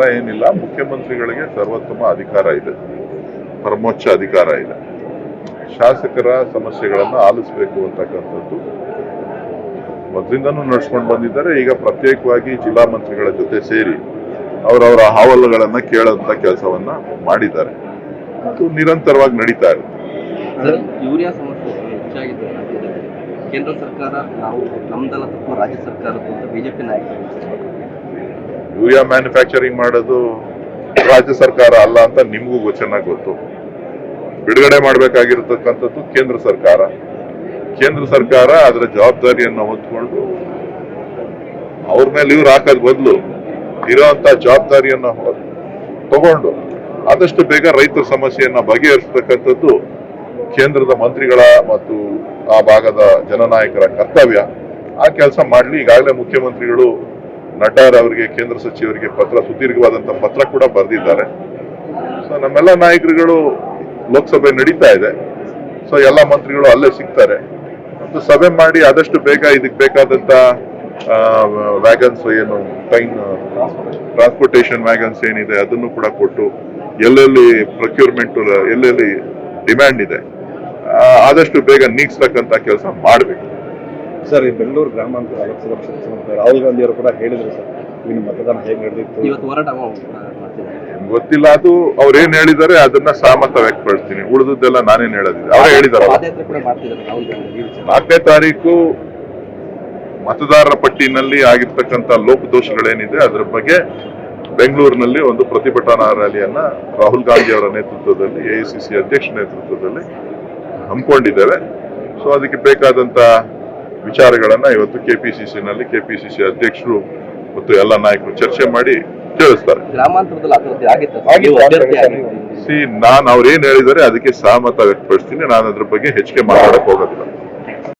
ಏನಿಲ್ಲ. ಮುಖ್ಯಮಂತ್ರಿಗಳಿಗೆ ಸರ್ವೋತ್ತಮ ಅಧಿಕಾರ ಇದೆ. ಪರಮೋಚ್ಚ ಅಧಿಕಾರ ಇದೆ. ಶಾಸಕರ ಸಮಸ್ಯೆಗಳನ್ನು ಆಲಿಸಬೇಕು ಅಂತಕ್ಕಂಥದ್ದು. ಮೊದಲಿಂದನೂ ನಡ್ಸ್ಕೊಂಡು ಬಂದಿದ್ದಾರೆ. ಈಗ ಪ್ರತ್ಯೇಕವಾಗಿ ಜಿಲ್ಲಾ ಮಂತ್ರಿಗಳ ಜೊತೆ ಸೇರಿ ಅವರವರ ಹಾವಲುಗಳನ್ನು ಕೇಳುವಂಥ ಕೆಲಸವನ್ನ ಮಾಡಿದ್ದಾರೆ. ಅದು ನಿರಂತರವಾಗಿ ನಡೀತಾ ಇದೆ. ಯೂರಿಯಾ ಸಮಸ್ಯೆ ಹೆಚ್ಚಾಗಿದೆ. ಕೇಂದ್ರ ಸರ್ಕಾರ, ನಾವು ನಮ್ದಲ್ಲ ತಪ್ಪು, ರಾಜ್ಯ ಸರ್ಕಾರದ್ದು ಅಂತ ಬಿಜೆಪಿ ನಾಯಕರು. ಯೂರಿಯಾ ಮ್ಯಾನುಫ್ಯಾಕ್ಚರಿಂಗ್ ಮಾಡೋದು ರಾಜ್ಯ ಸರ್ಕಾರ ಅಲ್ಲ ಅಂತ ನಿಮಗೂ ಚೆನ್ನಾಗಿ ಗೊತ್ತು. ಬಿಡುಗಡೆ ಮಾಡಬೇಕಾಗಿರತಕ್ಕಂಥದ್ದು ಕೇಂದ್ರ ಸರ್ಕಾರ. ಕೇಂದ್ರ ಸರ್ಕಾರ ಅದರ ಜವಾಬ್ದಾರಿಯನ್ನು ಹೊತ್ಕೊಂಡು ಅವ್ರ ಮೇಲೆ ಇವ್ರು ಹಾಕೋದ್ ಬದಲು ಇರೋಂತ ಜವಾಬ್ದಾರಿಯನ್ನ ತಗೊಂಡು ಆದಷ್ಟು ಬೇಗ ರೈತರ ಸಮಸ್ಯೆಯನ್ನ ಬಗೆಹರಿಸತಕ್ಕಂಥದ್ದು ಕೇಂದ್ರದ ಮಂತ್ರಿಗಳ ಮತ್ತು ಆ ಭಾಗದ ಜನನಾಯಕರ ಕರ್ತವ್ಯ. ಆ ಕೆಲಸ ಮಾಡ್ಲಿ ಈಗಾಗಲೇ ಮುಖ್ಯಮಂತ್ರಿಗಳು ನಡ್ಡಾರ್ ಅವರಿಗೆ, ಕೇಂದ್ರ ಸಚಿವರಿಗೆ ಪತ್ರ, ಸುದೀರ್ಘವಾದಂತಹ ಪತ್ರ ಕೂಡ ಬರೆದಿದ್ದಾರೆ. ಸೊ ನಮ್ಮೆಲ್ಲ ನಾಯಕರುಗಳು ಲೋಕಸಭೆ ನಡೀತಾ ಇದೆ. ಸೊ ಎಲ್ಲ ಮಂತ್ರಿಗಳು ಅಲ್ಲೇ ಸಿಗ್ತಾರೆ. ಮತ್ತು ಸಭೆ ಮಾಡಿ ಆದಷ್ಟು ಬೇಗ ಇದಕ್ಕೆ ಬೇಕಾದಂತ ವ್ಯಾಗನ್ಸ್ ಏನು, ಟ್ರೈನ್ ಟ್ರಾನ್ಸ್ಪೋರ್ಟೇಷನ್ ವ್ಯಾಗನ್ಸ್ ಏನಿದೆ ಅದನ್ನು ಕೂಡ ಕೊಟ್ಟು ಎಲ್ಲೆಲ್ಲಿ ಪ್ರೊಕ್ಯೂರ್ಮೆಂಟ್ ಎಲ್ಲೆಲ್ಲಿ ಡಿಮ್ಯಾಂಡ್ ಇದೆ ಆದಷ್ಟು ಬೇಗ ನೀಗಿಸ್ತಕ್ಕಂಥ ಕೆಲಸ ಮಾಡಬೇಕು. ಸರ್ ಈ ಬೆಂಗಳೂರು ಗ್ರಾಮಾಂತರ ಲೋಕಸಭಾ ಕ್ಷೇತ್ರ ರಾಹುಲ್ ಗಾಂಧಿ ಅವರು ಕೂಡ ಹೇಳಿದ್ರು ಸರ್ ಇನ್ನು ಮತದಾನ ಹೇಗೆ ನಡೆದಿತ್ತು ಇವತ್ತು ಹೋರಾಟ ಮಾಡ್ತಿದ್ದಾರೆ? ಗೊತ್ತಿಲ್ಲ ಅದು ಅವ್ರೇನ್ ಹೇಳಿದ್ದಾರೆ ಅದನ್ನ ಸಹಮತ ವ್ಯಕ್ತಪಡಿಸ್ತೀನಿ. ಉಳಿದದ್ದೆಲ್ಲ ನಾನೇನ್ ಹೇಳೋದಿಲ್ಲ. ಅವ್ರೇ ಹೇಳಿದಾರ ಪಾದಯಾತ್ರೆ ಕೂಡ ಮಾಡ್ತಿದ್ದಾರೆ ರಾಹುಲ್ ಗಾಂಧಿ ಈ ವಿಚಾರ ನಾಲ್ಕನೇ ತಾರೀಕು ಮತದಾರರ ಪಟ್ಟಿನಲ್ಲಿ ಆಗಿರ್ತಕ್ಕಂಥ ಲೋಪದೋಷಗಳೇನಿದೆ ಅದರ ಬಗ್ಗೆ ಬೆಂಗಳೂರಿನಲ್ಲಿ ಒಂದು ಪ್ರತಿಭಟನಾ ರ್ಯಾಲಿಯನ್ನ ರಾಹುಲ್ ಗಾಂಧಿ ಅವರ ನೇತೃತ್ವದಲ್ಲಿ ಎಐಸಿಸಿ ಅಧ್ಯಕ್ಷ ನೇತೃತ್ವದಲ್ಲಿ ಹಮ್ಮಿಕೊಂಡಿದ್ದೇವೆ ಸೊ ಅದಕ್ಕೆ ಬೇಕಾದಂತ ವಿಚಾರಗಳನ್ನ ಇವತ್ತು ಕೆಪಿಸಿಸಿ ನಲ್ಲಿ ಕೆಪಿಸಿಸಿ ಅಧ್ಯಕ್ಷರು ಮತ್ತು ಎಲ್ಲ ನಾಯಕರು ಚರ್ಚೆ ಮಾಡಿ ಕೇಳಿಸ್ತಾರೆ. ಸಿ ನಾನು ಅವ್ರೇನ್ ಹೇಳಿದ್ದಾರೆ ಅದಕ್ಕೆ ಸಹಮತ ವ್ಯಕ್ತಪಡಿಸ್ತೀನಿ. ನಾನು ಅದ್ರ ಬಗ್ಗೆ ಹೆಚ್ಚಿಗೆ ಮಾತಾಡಕ್ ಹೋಗೋದಿಲ್ಲ.